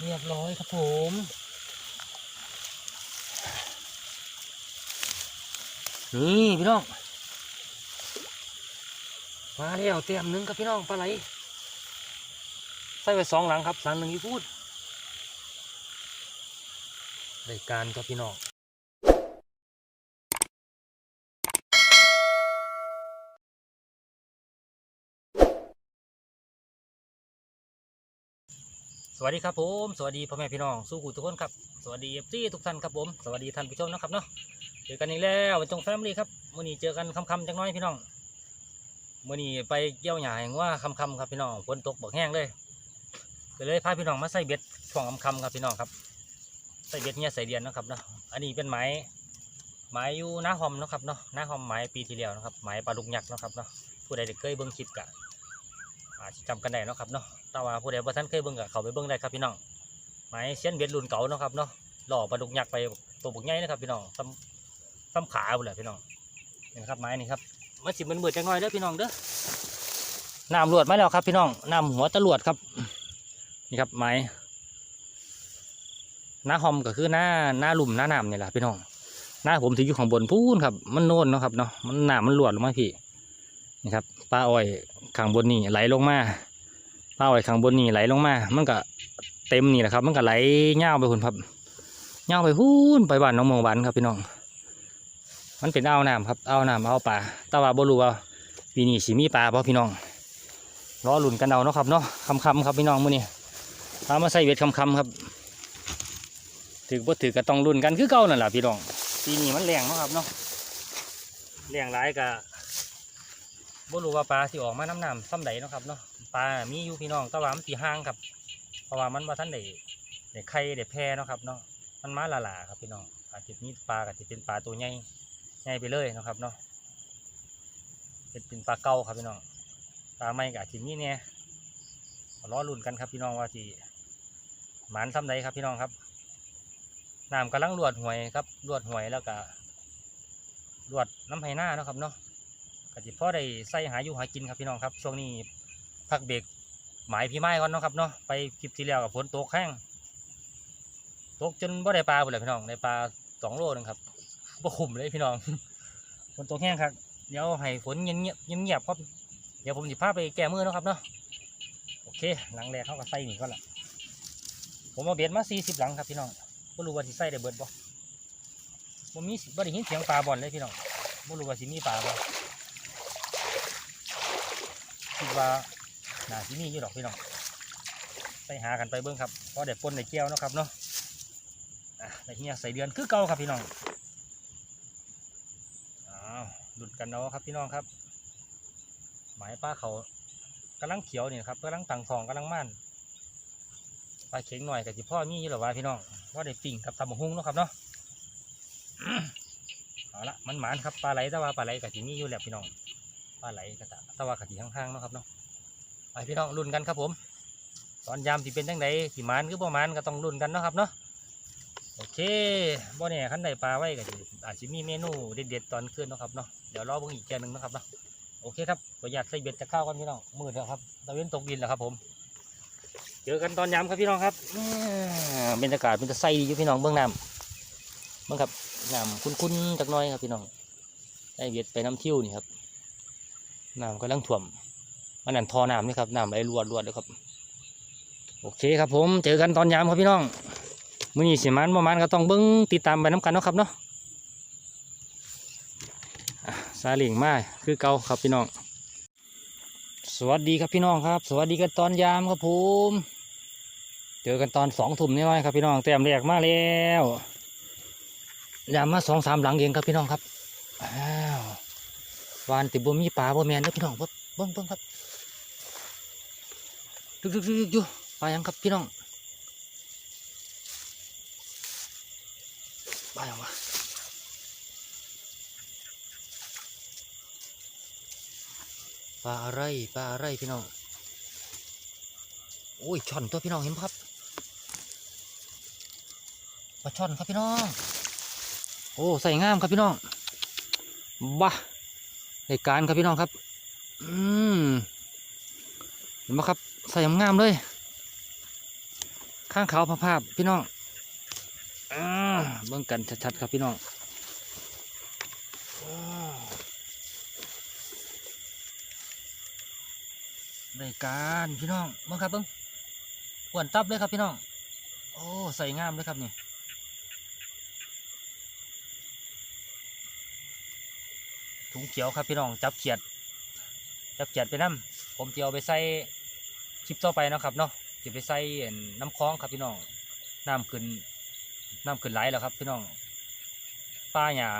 เรียบร้อยครับผมนี่พี่น้อง มาแล้วเตรียมหนึ่งครับพี่น้องปลาไหลใส่ไว้สองหลังครับหลังหนึ่งที่พูดรายการครับพี่น้อง สวัสดีครับผมสวัสดีพ่อแม่พี่น้องสู้หูทุกคนครับสวัสดีเอฟซีทุกท่านครับผมสวัสดีท่านผู้ชมนะครับเนาะเจอกันอีกแล้วเป็นจงแฟมลี่ครับมื่อนี้เจอกันคำๆจังน้อยพี่น้องมื่อนี้ไปเกี่ยวหญ้าแห่งว่าคำๆครับพี่น้องฝนตกบักแห้งเลยก็เลยพาพี่น้องมาใส่เบ็ดช่วงคำๆครับพี่น้องครับใส่เบ็ดเนี่ยใส่เดียนนะครับเนาะอันนี้เป็นไม้ไม้อยู่หน้าหอมนะครับเนาะหน้าหอมไม้ปีที่แล้วนะครับไม้ปลาดุกยักษ์นะครับเนาะผู้ใดเคยเบิ่งคลิปกะ อาจจะจำกันได้เนาะครับเนาะแต่ว่าผู้ใดบ่ท่านเคยเบิ่งกะเขาไปเบิ่งได้ครับพี่น้องไม้เส้นเบ็ดรุ่นเก่าเนาะครับเนาะหล่อปลาดุกยักษ์ไปตัวบุกใหญ่นะครับพี่น้องซ้ำซ้ำขาบุเลยพี่น้องนี่นครับไม้นี่ครับมันสิมันเบิดจังน้อยเด้อพี่น้องเด้อน้ำรวดมแล้วครับ พี่น้องน้ำหัวตะรวดครับ นี่ครับไม้หน้าหอมก็คือหน้าหน้าหลุมหน้าน้ำนี่แหละพี่น้องหน้าผมที่อยู่ข้างบนพูนครับ มันโน่นเนาะครับเนาะมันน้ำมันรวดลงมาพี่ นี่ครับปลาอ้อยข้างบนนี่ไหลลงมาปลาอ้อยข้างบนนี่ไหลลงมา มันก็เต็มนี่แหละครับ มันก็ไหลเง่าไปคุณครับเง่าไปพูนไปบ้านน้องเมองบันครับพี่น้อง มันเป็นอ่าวน้ำครับอ่าวน้ำอ่าวป่าต่ว่าบ่รู้ว่าปีนี้สิมีปลาเพราะพี่น้องรอหลุนกันเอาเนาะครับเนาะคำคำครับพี่น้องมื้อนี้พามาใส่เวทคำคำครับถือบ่าถือก็ต้องลุ่นกันคือเก่านั่นแหละพี่น้องปีนี้มันแรงเนาะครับเนาะแรงหลายกะ บ่รู้ว่าปลาสิออกมาน้ำน้ำซ้ำใดเนาะครับเนาะปลา มีอยู่พี่น้องแต่ว่ามันสีห่างครับ เพราะว่ามันว่าท่านได้ได้ไข่ได้แพร่เนาะครับเนาะมันมาละลาครับพี่น้องอาจจะมีปลาอาจจะเป็นปลาตัวใหญ่ใหญ่ไปเลยนะครับเนาะเป็นเป็นปลาเก่าครับพี่น้องปลาใหม่กับอาจจะมีเนี่ยล้อลุ่นกันครับพี่น้องว่าจีหมานซ้ำใดครับพี่น้องครับน้ำกำลังรวดหวยครับรวดหวยแล้วก็รวดน้ำไหหน้านะครับเนาะ ก็จิพ่อได้ใส่หาอยู่หากินครับพี่น้องครับ ช่วงนี้พักเบรกหมายพี่ไม้ก่อนเนาะครับเนาะไปคลิปที่แล้วกับฝนตกแห้งตกจนบ่ได้ปลาเลยพี่น้องได้ปลาสองโลนึงครับบ่คุ้มเลยพี่น้องฝนตกแห้งครับเดี๋ยวให้ฝนเงียบเงียบเงียบครับเดี๋ยวผมจะพาไปแก้มือเนาะครับเนาะโอเคหลังแรกเขาก็ใส่นี่ก็ละผมเอาเบ็ดมาสี่สิบหลังครับพี่น้องบ่รู้ว่าสิใส่ได้เบิดบ่บ่มีบ่ได้ยินเสียงปลาบ่อนเลยพี่น้องบ่รู้ว่าสิมีปลาบ่ คิดว่าน่าสิมีอยู่ดอกพี่น้องไปหากันไปเบิ่งครับเพราะเดี๋ยวปนในแก้วนะครับเนาะอะในเฮียใส่เดือนคือเก่าครับพี่น้องอ้าวหลุดกันเนาะครับพี่น้องครับ หมายป้าเขากำลังเขียวนี่ครับกำลังต่างทองกำลังม่านปลาเข็งหน่อยกับจิพ่อมีอยู่หรอวะพี่น้องว่าได้ปิ่งกับตำบักหุ่งเนาะครับเนาะเอาละมันหมานครับปลาไหลแต่ว่าปลาไหลกับจิมีอยู่แหละพี่น้อง ปลาไหลกับตะว่ากับจิข้างๆเนาะครับเนาะไปพี่น้องรุ่นกันครับผม ตอนยามที่เป็นจังไดที่มานคือบ่มานก็ต้องรุ่นกันเนาะครับเนาะโอเคบ่เนี่ยขั้นใดปลาไว้ก็อาจจะมีเมนูเด็ดๆตอนคืนเนาะครับเนาะเดี๋ยวรอเบิ่งอีกแกยหนึงนะครับเนาะโอเคครับขออนุญาตใส่เบ็ดจะเข้ากันพี่น้องมืดแล้วครับตะเวนตกดินแล้วครับผมเจอกันตอนยามครับพี่น้องครับบรรยากาศมันจะใสดีอยู่พี่น้องเบื้องน้ำเบื้องครับน้ำคุ้นๆจักน้อยครับพี่น้องได้เบ็ดไปน้ำทิวนี่ครับ น้ำกำลังท่วมมันนั่นทอน้ำนี่ครับน้ำไหลรวดรวดเลยครับ โอเคครับผมเจอกันตอนยามครับพี่น้องมื่อนี้สิมันประมาณก็ต้องเบิ้งติดตามไปน้ำกันเนาะครับเนาะอะซาเลิงมาคือเก่าครับพี่น้อง สวัสดีครับพี่น้องครับ สวัสดีกันตอนยามครับผมเจอกันตอนสองทุ่มนี่ไว้ครับพี่น้องแต้มแรกมาแล้วยามมาสองสามหลังเองครับพี่น้องครับอ้าว วานติบ่มีปลาบ่แมนเด้อพี่น้องเบิ่งเบิ่งเบิ่งครับดึกดึกดึกดึกอยู่ปลายังครับพี่น้องปลาอย่างวะปลาอะไรปลาอะไรพี่น้องโอ้ยช่อนตัวพี่น้องเห็นครับปลาช่อนครับพี่น้อง โอ้ใส่งามครับพี่น้องบ้า ในการครับพี่น้องครับ อืมเห็นไหมครับ ใส่งามเลย ข้างเขาภาพพี่น้องอเบิ่งกันชัดๆครับพี่น้องอ้าวได้การพี่น้องเบิ่งครับเบิ่งกวนตับเลยครับพี่น้อง โอ้ ใส่งามเลยครับนี่ ถุงเขียวครับพี่น้องจับเขียด จับเขียดไปน้ำผมจะเอาไปใส่คลิปต่อไปนะครับเนาะจะไปใส่น้ำคลองครับพี่น้องน้ำขึ้นน้ำขึ้นไหลแล้วครับ พี่น้องป้าหยา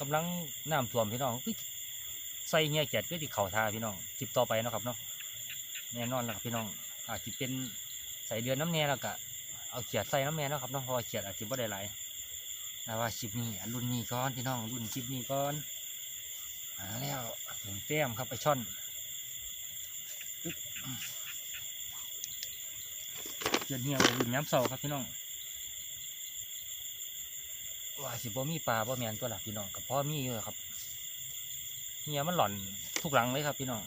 กำลังน้ำท่วมพี่น้องใส่เงี้ยเขียดก็ที่เข่าทาพี่น้องคลิปต่อไปนะครับเนาะแน่นอนแล้วครับพี่น้องอาจจะเป็นใส่เดือนน้ำแน่แล้วก็เอาเขียดใส่น้ำแน่นะครับเนาะเพราะเขียดอาจจะไม่ได้ไหลแต่ว่าคลิปนี้รุ่นนี้ก่อนพี่น้องรุ่นคลิปนี้ก่อน มาแล้วถึงแต้มครับไปช่อนเจียนเหี่ยวรุ่น้ำเสาครับพี่น้องว่าสิบ่มีปลาบ่แมนตัวหลักพี่น้องกับพ่อมีอยู่ครับเหี่ยมันหล่อนทุกหลังเลยครับพี่น้อง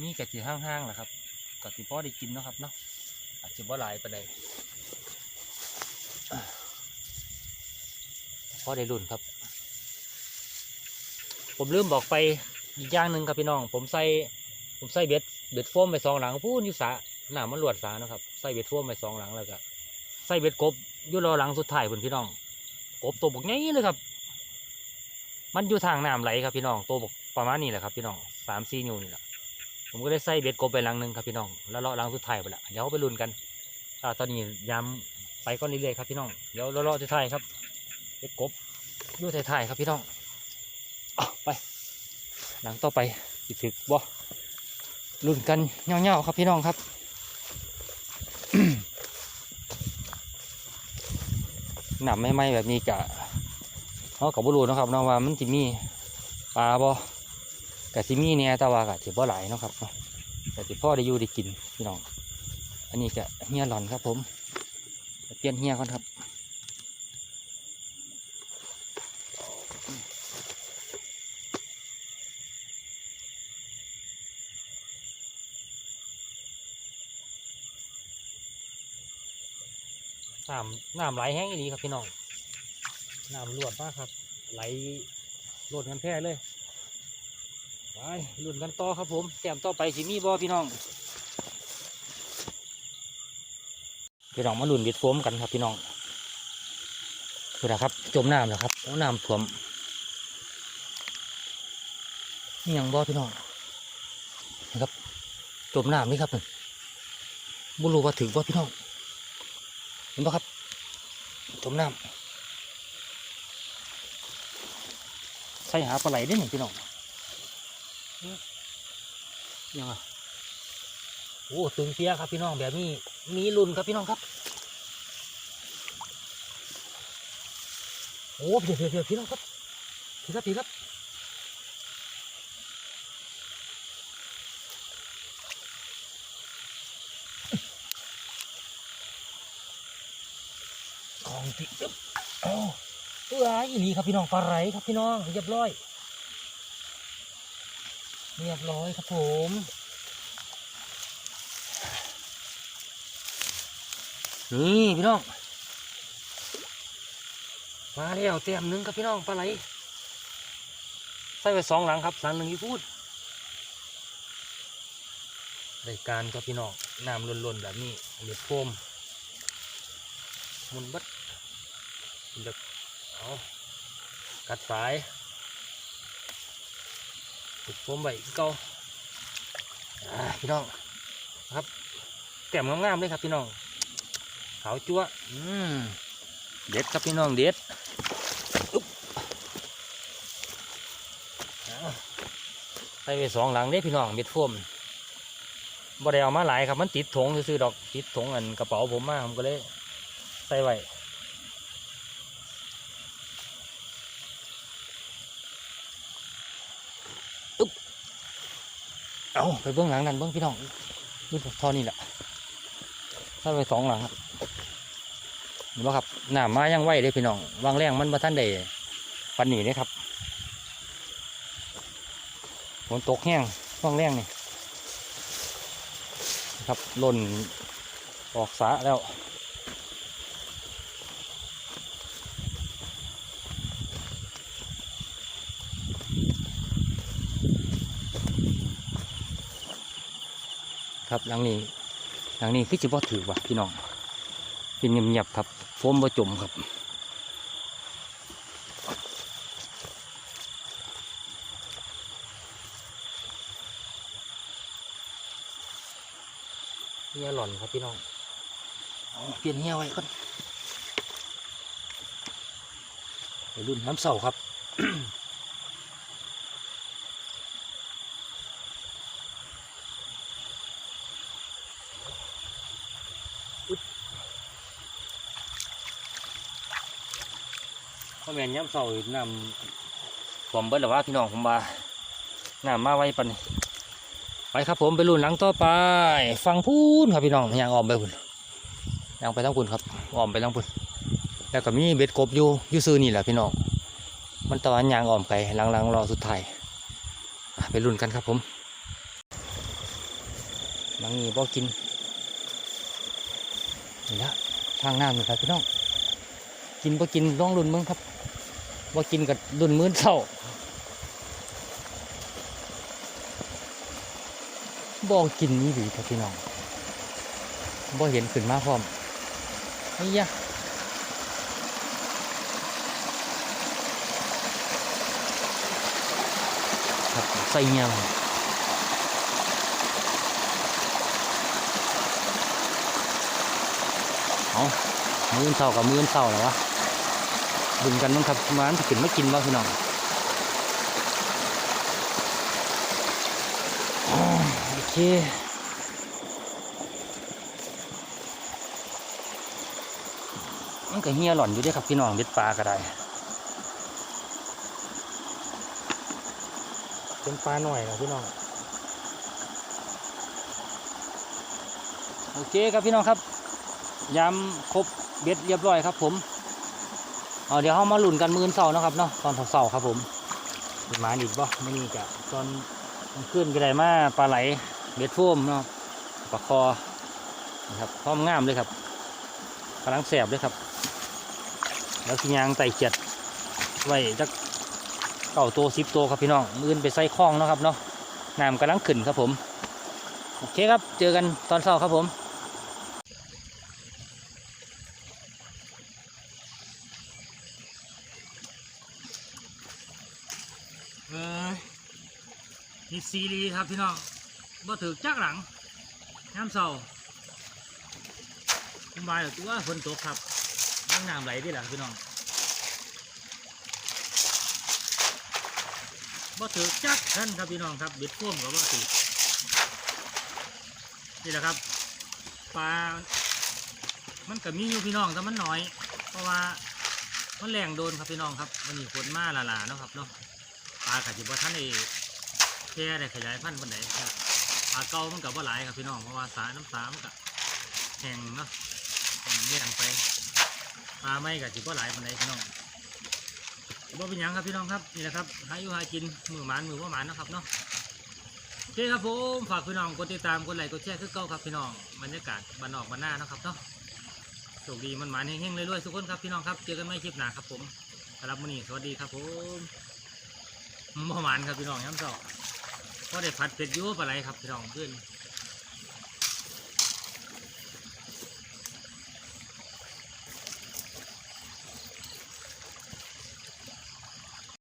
มีกะจิห้างๆแหละครับกะจิพ่อได้กินเนาะครับเนาะอาจจะบ่หลายปานใดอ่าพ่อได้รุ่นครับ ผมลืมบอกไปอีกอย่างหนึ่งครับพี่น้อง ผมใส่ผมใส่เบ็ดเบ็ดโฟมไปสองหลังพูนยู่สระหน้ามันหลวดสานะครับใส่เบ็ดโฟมไปสองหลังแล้วก็ใส่เบ็ดกบยู่รอหลังสุดท้ายพุ่นพี่น้อง กบตัวบกง่ายเลยครับ มันอยู่ทางน้ำไหลครับพี่น้องตัวบกประมาณนี้แหละครับพี่น้องสามสี่นิ้วนี่แหละผมก็ได้ใส่เบ็ดกบไปหลังหนึ่งครับพี่น้องแล้วเลาะหลังสุดท้ายไปละเดี๋ยวไปลุ้นกันอ่าตอนนี้ยามไปก้อนเรื่อยครับพี่น้องเดี๋ยวเลาะๆสุดท้ายครับเบ็ดกบอยู่ท้ายๆครับพี่น้อง หลังต่อไปสิถึกบ่รุ่นกันเงี้ยวๆครับพี่น้องครับหนำไม่ไหมแบบนี้กะเขากับบุรุษนะครับเนาะว่ามันจะมีปลาบ่กะสิมีเนี่ยแต่ว่ากะสิบ่หลายนะครับเนาะกะสิพ่อได้อยู่ได้กินพี่น้อง อันนี้กะเฮียหลอนครับผมเปลี่ยนเฮียก่อนครับ น้ำน้ำไหลแห้งอีดีครับพี่น้องน้ำรวดมากครับ ไหลรวดกันแพร่เลยไปลุ่นกันต่อครับผมแต้มต่อไปสิมีบอพี่น้องพี่น้องมาลุ่นบิดโฟมกันครับพี่น้องคือนะครับจมน้ำแล้วครับแล้น้ำท่วมนี่ยังบอพี่น้องนะครับจมน้ำนี่ครับนี่บุรุว่าถึงบ่พี่น้อง เห็นปะครับจมน้ำใส่หาปลาไหลได้หนึ่งพี่น้องยังไงโอ้ตึงเสียครับพี่น้องแบบนี้มีรุ่นครับพี่น้องครับโอ้เพียวเพียวเพียวพี่น้องครับพี่ครับพี่ครับ องติอึ๊บโอ้ตัวอีหลีครับพี่น้องปลาไหลครับพี่น้องเรียบร้อย เรียบร้อยครับผมนี่พี่น้อง มาแล้วเต็มหนึ่งครับพี่น้องปลาไหลใส่ไปสองหลังครับหลังหนึ่งที่พูดรายการครับพี่น้องน้ำล้นๆแบบนี้เดือดโฟมมุนบัด เด็กเอากัดสายติดโฟมไว้คือเก่าพี่น้องครับแก้มงามๆเลยครับพี่น้องขาวจั๊วเด็ดครับพี่น้องเด็ดใส่ไปสองหลังเด้พี่น้องเบ็ดโฟมบ่ได้เอามาหลายครับมันติดถงซื้อดอกติดถงอันกระเป๋าผมมาผมก็เลยใส่ไว้ เอาไปเบื้องหลังนั่นเบื้องพี่น้องนี่ทอนี่แหละถ้าไปสองหลังครับเห็นไหมครับหน้ามายังไหวเลยพี่น้องวางแรงมันมาท่านใดปันหนีเลยครับฝนตกแห้งวางแรงนี่ครับหล่นออกสาแล้ว ครับหลังนี้หลังนี้คือจิบ่ถือว่ะพี่น้องเป็นเงียบๆครับโฟมบ่จมครับเฮียหล่อนครับพี่น้องเปลี่ยนเฮียไว้ก่อนรุ่นน้ำเสาครับ ม่นย้ำเสาอีกนำผมเบิดหรือว่าพี่น้องผมว่าน้ำมาไว้ปันไปครับผมไปรุ่นหลังต่อไป ฟังพูนครับพี่น้องยางออมไปพุ่นยางไปทั้งพุ่นครับออมไปทั้งพุ่นแล้วก็มีเบ็ดกบอยู่อยู่ซื้อนี่แหละพี่น้องมันตอนยางออมไก่หลังๆรอสุดท้ายไปรุ่นกันครับผมหลังนี้บ่กินนี่ละทางน้ำนี่ครับพี่น้องกินบ่กินต้องรุ่นมึงครับ บ่ากินกับรุ่นมื้นเศร้าบ่กินนี่ดีครับพี่น้องบ่เห็นขึ้นมาพร้อมไอ้ยะครับใส่เงี้ยมันเอามื้อเศร้ากับมื้อเศร้าแล้ววะ ดึงกันมั้งครับมาอันที่ขึ้นไม่กินบ้าพี่น้องอ๋อโอเคมันก็เฮียหล่อนอยู่เด้วยครับพี่น้องเบ็ดปลาก็ได้เป็นปลาหน่อยนะพี่น้องโอเคครับพี่น้องครับยำครบเบ็ดเรียบร้อยครับผม เดี๋ยวเขามาหลุนกันมืออนเสาร์นาะครับเนาะตอนเสาครับผมเป็นหมาอีกบ่ไม่นี่กะตอนกลางคืนก็ได้มาปลาไหลเบ็ดโฟมเนาะปลาคอนะครับพร้อมงามเลยครับกำลังแสบเลยครับ แล้วสิยางไต่เขียดไว้จักเก่าตัวสิบตัวครับพี่น้องมือนไปใส่คล้องเนาะครับเนาะน้ำกำลังขึ้นครับผม โอเคครับ เจอกันตอนเช้าครับผม เออ นี่ซีรีครับพี่น้องบ่ถือจักหลังน้ำเศร้าสบายหรอตัวฝนตกครับน้ำน้ำไหลที่หลังพี่น้องบ่ถือจักท่านครับพี่น้องครับเบ็ดพ่วงกับบ่ถือนี่แหละครับปลา มันก็มีอยู่พี่น้องแต่มันน้อย เพราะว่ามันแรงโดนครับพี่น้องครับวันนี้ฝนมาละลาเนาะครับเนาะปลากระจิบว่าท่านไอ้ แค่ได้ขยายพันธุ์ปนไหนครับปลาเก่ามันกับว่าหลายครับพี่น้องเพราะว่าสาน้ำสามกับแห้งเนาะแห้งเลี้ยงไปปลาไม่กับจิบว่าหลายปนไหนพี่น้องบ่เป็นหยังครับพี่น้องครับนี่แหละครับหาอยู่หากินมือหมานมือว่าหมานนะครับเนาะโอเคครับผมฝากพี่น้องกดติดตามกดไลค์กดแชร์คือเก่าครับพี่น้องบรรยากาศบ้านนอกบ้านหน้านะครับเนาะโชคดีมันหมานเฮงๆรวยๆทุกคนครับพี่น้องครับเจอกันไม่คลิปหนาครับผมสำหรับมื้อนี้สวัสดีครับผมหมอหวานครับพี่น้องย้ำสอง ก็ได้ผัดเป็ดอยูปลาไหลครับพี่น้องเพื่อน